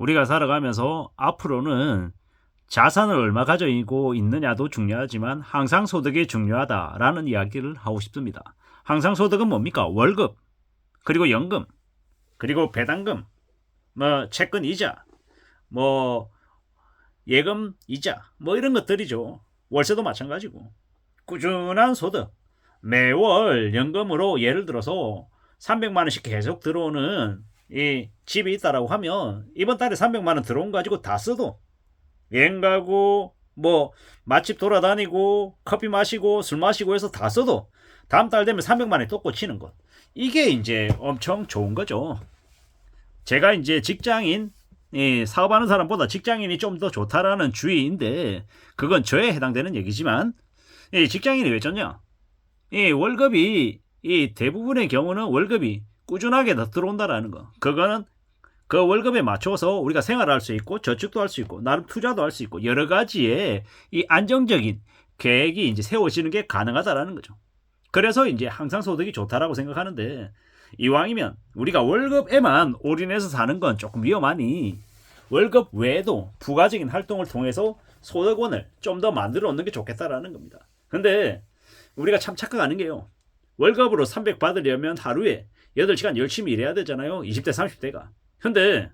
우리가 살아가면서 앞으로는 자산을 얼마 가지고 있느냐도 중요하지만 항상 소득이 중요하다라는 이야기를 하고 싶습니다. 항상 소득은 뭡니까? 월급, 그리고 연금, 그리고 배당금, 뭐 채권 이자, 뭐 예금 이자, 뭐 이런 것들이죠. 월세도 마찬가지고. 꾸준한 소득, 매월 연금으로 예를 들어서 300만 원씩 계속 들어오는 이 집이 있다라고 하면 이번 달에 300만 원 들어온 거 가지고 다 써도 여행 가고 뭐 맛집 돌아다니고 커피 마시고 술 마시고 해서 다 써도 다음 달 되면 300만 원이 또 꽂히는 것. 이게 이제 엄청 좋은 거죠. 제가 이제 직장인 이 사업하는 사람보다 직장인이 좀 더 좋다라는 주의인데 그건 저에 해당되는 얘기지만 이 직장인이 왜 좋냐? 이 월급이 이 대부분의 경우는 월급이 꾸준하게 더 들어온다라는 거. 그거는 그 월급에 맞춰서 우리가 생활할 수 있고 저축도 할 수 있고 나름 투자도 할 수 있고 여러 가지의 이 안정적인 계획이 이제 세워지는 게 가능하다라는 거죠. 그래서 이제 항상 소득이 좋다라고 생각하는데 이왕이면 우리가 월급에만 올인해서 사는 건 조금 위험하니 월급 외에도 부가적인 활동을 통해서 소득원을 좀 더 만들어 놓는 게 좋겠다라는 겁니다. 근데 우리가 참 착각하는 게요. 월급으로 300 받으려면 하루에 8시간 열심히 일해야 되잖아요. 20대, 30대가. 근데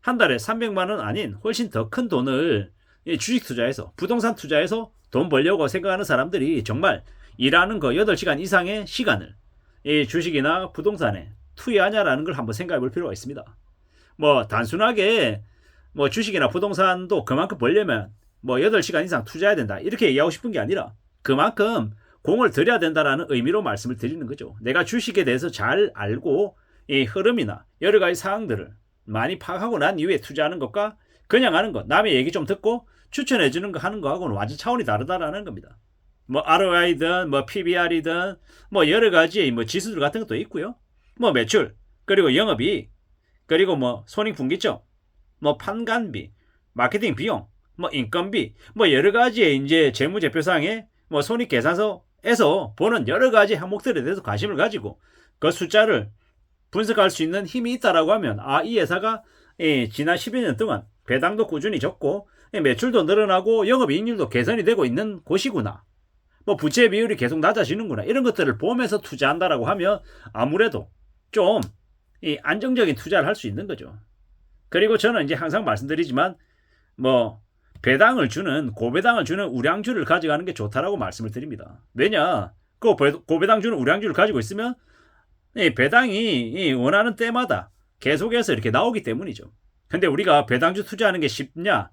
한 달에 300만 원 아닌 훨씬 더 큰 돈을 이 주식 투자해서 부동산 투자해서 돈 벌려고 생각하는 사람들이 정말 일하는 거 8시간 이상의 시간을 이 주식이나 부동산에 투여하냐라는 걸 한번 생각해 볼 필요가 있습니다. 뭐 단순하게 뭐 주식이나 부동산도 그만큼 벌려면 뭐 8시간 이상 투자해야 된다. 이렇게 얘기하고 싶은 게 아니라 그만큼 공을 들여야 된다라는 의미로 말씀을 드리는 거죠. 내가 주식에 대해서 잘 알고 이 흐름이나 여러 가지 사항들을 많이 파악하고 난 이후에 투자하는 것과 그냥 하는 것, 남의 얘기 좀 듣고 추천해 주는 거 하는 거하고는 완전 차원이 다르다라는 겁니다. 뭐 ROI든 뭐 PBR이든 뭐 여러 가지 뭐 지수들 같은 것도 있고요. 뭐 매출, 그리고 영업이익, 그리고 뭐 손익 분기점, 뭐 판관비, 마케팅 비용, 뭐 인건비, 뭐 여러 가지의 이제 재무제표상에 뭐 손익 계산서 에서 보는 여러 가지 항목들에 대해서 관심을 가지고 그 숫자를 분석할 수 있는 힘이 있다라고 하면 아 이 회사가 예, 지난 12년 년 동안 배당도 꾸준히 적고 예, 매출도 늘어나고 영업이익률도 개선이 되고 있는 곳이구나. 뭐 부채 비율이 계속 낮아지는구나. 이런 것들을 보면서 투자한다라고 하면 아무래도 좀 이 안정적인 투자를 할 수 있는 거죠. 그리고 저는 이제 항상 말씀드리지만 뭐 배당을 주는 고배당을 주는 우량주를 가져가는 게 좋다라고 말씀을 드립니다. 왜냐? 그 고배당 주는 우량주를 가지고 있으면 이 배당이 이 원하는 때마다 계속해서 이렇게 나오기 때문이죠. 근데 우리가 배당주 투자하는 게 쉽냐?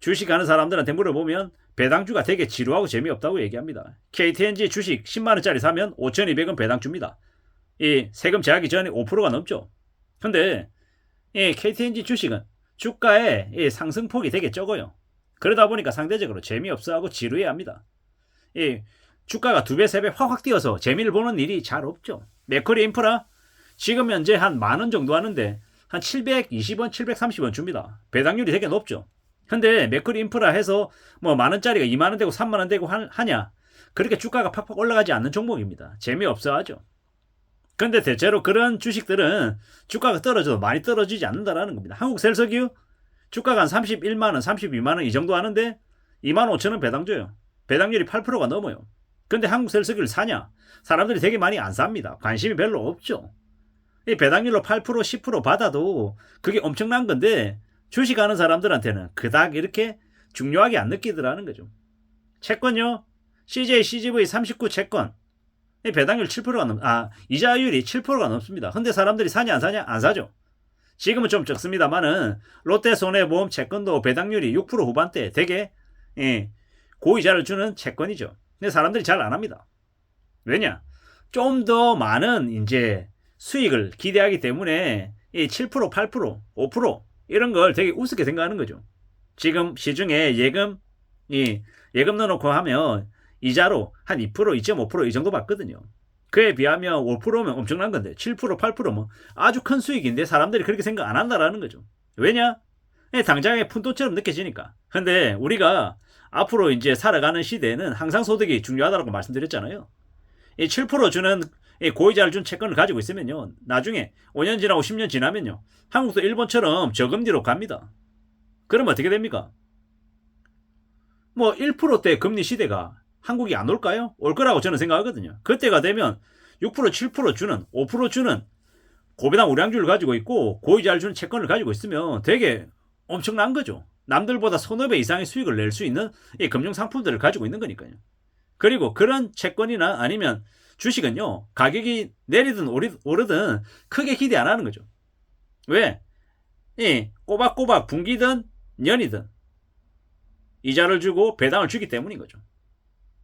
주식하는 사람들한테 물어보면 배당주가 되게 지루하고 재미없다고 얘기합니다. KTNG 주식 10만원짜리 사면 5,200원 배당 줍니다. 이 세금 제하기 전에 5%가 넘죠. 근데 이 KTNG 주식은 주가의 이 상승폭이 되게 적어요. 그러다 보니까 상대적으로 재미없어하고 지루해합니다. 이 주가가 두 배, 세 배 확확 뛰어서 재미를 보는 일이 잘 없죠. 맥커리 인프라 지금 현재 한 만 원 정도 하는데 한 720원, 730원 줍니다. 배당률이 되게 높죠. 근데 맥커리 인프라 해서 뭐 만 원짜리가 2만 원 되고 3만 원 되고 하냐? 그렇게 주가가 팍팍 올라가지 않는 종목입니다. 재미없어 하죠. 근데 대체로 그런 주식들은 주가가 떨어져도 많이 떨어지지 않는다라는 겁니다. 한국 셀석유 주가가 한 31만 원, 32만 원 이 정도 하는데 2만 5천 원 배당 줘요. 배당률이 8%가 넘어요. 근데 한국 셀석유를 사냐? 사람들이 되게 많이 안 삽니다. 관심이 별로 없죠. 이 배당률로 8% 10% 받아도 그게 엄청난 건데 주식하는 사람들한테는 그닥 이렇게 중요하게 안 느끼더라는 거죠. 채권요. CJ, CGV 39 채권. 배당률 7%가 넘, 아, 이자율이 7%가 넘습니다. 근데 사람들이 사냐, 안 사냐? 안 사죠. 지금은 좀 적습니다만은, 롯데 손해보험 채권도 배당률이 6% 후반대 되게, 예, 고이자를 주는 채권이죠. 근데 사람들이 잘 안 합니다. 왜냐? 좀 더 많은, 이제, 수익을 기대하기 때문에, 이 7%, 8%, 5% 이런 걸 되게 우습게 생각하는 거죠. 지금 시중에 예금, 이, 예금 넣어놓고 하면, 이자로 한 2%, 2.5%이 정도 받거든요. 그에 비하면 5%면 엄청난 건데 7%, 8%면 아주 큰 수익인데 사람들이 그렇게 생각 안 한다라는 거죠. 왜냐? 예, 당장에 푼돈처럼 느껴지니까. 근데 우리가 앞으로 이제 살아가는 시대에는 항상 소득이 중요하다고 말씀드렸잖아요. 이 7% 주는 이 고이자를 준 채권을 가지고 있으면요. 나중에 5년 지나고 10년 지나면요. 한국도 일본처럼 저금리로 갑니다. 그러면 어떻게 됩니까? 뭐 1%대 금리 시대가 한국이 안 올까요? 올 거라고 저는 생각하거든요. 그때가 되면 6% 7% 주는 5% 주는 고배당 우량주를 가지고 있고 고이자를 주는 채권을 가지고 있으면 되게 엄청난 거죠. 남들보다 서너 배 이상의 수익을 낼 수 있는 이 금융 상품들을 가지고 있는 거니까요. 그리고 그런 채권이나 아니면 주식은요 가격이 내리든 오르든 크게 기대 안 하는 거죠. 왜? 이 꼬박꼬박 분기든 년이든 이자를 주고 배당을 주기 때문인 거죠.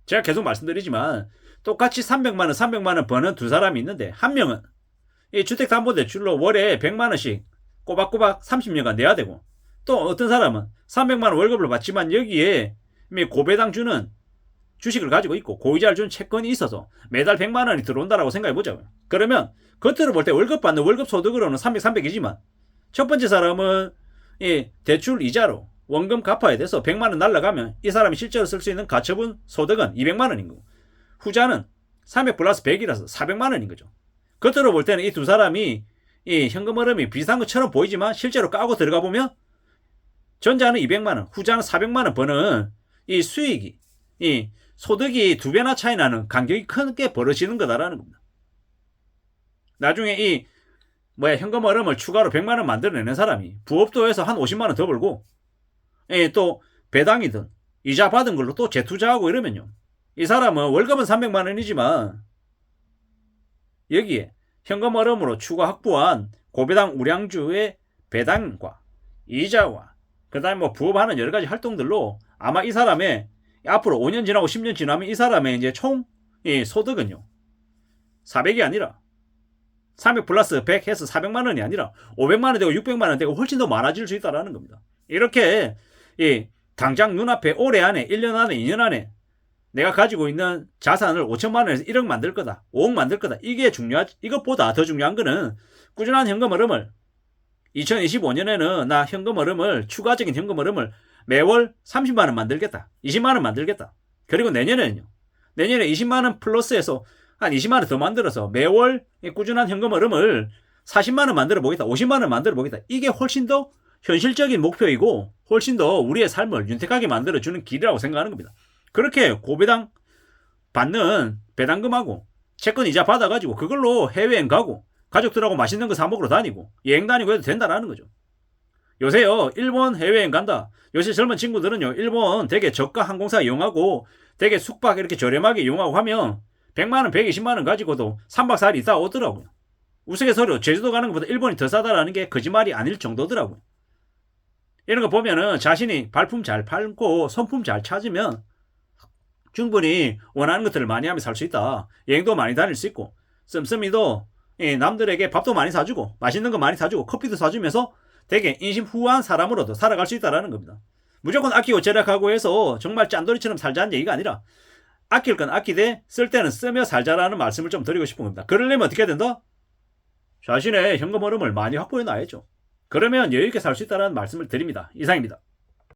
제가 계속 말씀드리지만 똑같이 300만 원, 300만 원 버는 두 사람이 있는데 한 명은 이 주택담보대출로 월에 100만 원씩 꼬박꼬박 30년간 내야 되고 또 어떤 사람은 300만 원 월급을 받지만 여기에 고배당 주는 주식을 가지고 있고 고이자를 준 채권이 있어서 매달 100만 원이 들어온다라고 생각해 보자고요. 그러면 겉으로 볼 때 월급 받는 월급 소득으로는 300, 300이지만 첫 번째 사람은 이 대출 이자로 원금 갚아야 돼서 100만 원 날라가면 이 사람이 실제로 쓸 수 있는 가처분 소득은 200만 원인 거고 후자는 300 플러스 100이라서 400만 원인 거죠. 겉으로 볼 때는 이 두 사람이 이 현금 흐름이 비슷한 것처럼 보이지만 실제로 까고 들어가 보면 전자는 200만 원, 후자는 400만 원 버는 이 수익이 이 소득이 두 배나 차이 나는 간격이 크게 벌어지는 거다라는 겁니다. 나중에 이 뭐야 현금 흐름을 추가로 100만 원 만들어내는 사람이 부업도에서 한 50만 원 더 벌고 예, 또 배당이든 이자 받은 걸로 또 재투자하고 이러면요. 이 사람은 월급은 300만 원이지만 여기에 현금 흐름으로 추가 확보한 고배당 우량주의 배당과 이자와 그다음에 뭐 부업하는 여러 가지 활동들로 아마 이 사람의 앞으로 5년 지나고 10년 지나면 이 사람의 이제 총이 소득은요. 400이 아니라 300 플러스 100 해서 400만 원이 아니라 500만 원 되고 600만 원 되고 훨씬 더 많아질 수 있다라는 겁니다. 이렇게 이 당장 눈앞에 올해 안에 1년 안에 2년 안에 내가 가지고 있는 자산을 5천만 원에서 1억 만들 거다. 5억 만들 거다. 이게 중요하지. 이것보다 더 중요한 거는 꾸준한 현금 흐름을 2025년에는 나 현금 흐름을 추가적인 현금 흐름을 매월 30만 원 만들겠다. 20만 원 만들겠다. 그리고 내년에는요. 내년에 20만 원 플러스해서 한 20만 원 더 만들어서 매월 이 꾸준한 현금 흐름을 40만 원 만들어 보겠다. 50만 원 만들어 보겠다. 이게 훨씬 더 현실적인 목표이고 훨씬 더 우리의 삶을 윤택하게 만들어 주는 길이라고 생각하는 겁니다. 그렇게 고배당 받는 배당금하고 채권 이자 받아가지고 그걸로 해외여행 가고 가족들하고 맛있는 거 사 먹으러 다니고 여행 다니고 해도 된다라는 거죠. 요새요 일본 해외여행 간다. 요새 젊은 친구들은요 일본 되게 저가 항공사 이용하고 되게 숙박 이렇게 저렴하게 이용하고 하면 100만원 120만원 가지고도 3박 4일 있다 오더라고요. 우스갯소리로 제주도 가는 것보다 일본이 더 싸다라는 게 거짓말이 아닐 정도더라고요. 이런 거 보면은 자신이 발품 잘 팔고 손품 잘 찾으면 충분히 원하는 것들을 많이 하면 살수 있다. 여행도 많이 다닐 수 있고 씀씀이도 예, 남들에게 밥도 많이 사주고 맛있는 거 많이 사주고 커피도 사주면서 되게 인심 후한 사람으로도 살아갈 수 있다라는 겁니다. 무조건 아끼고 절약하고 해서 정말 짠돌이처럼 살자는 얘기가 아니라 아낄 건 아끼되 쓸 때는 쓰며 살자라는 말씀을 좀 드리고 싶은 겁니다. 그러려면 어떻게 해야 된다? 자신의 현금 흐름을 많이 확보해 놔야죠. 그러면 여유있게 살 수 있다는 말씀을 드립니다. 이상입니다.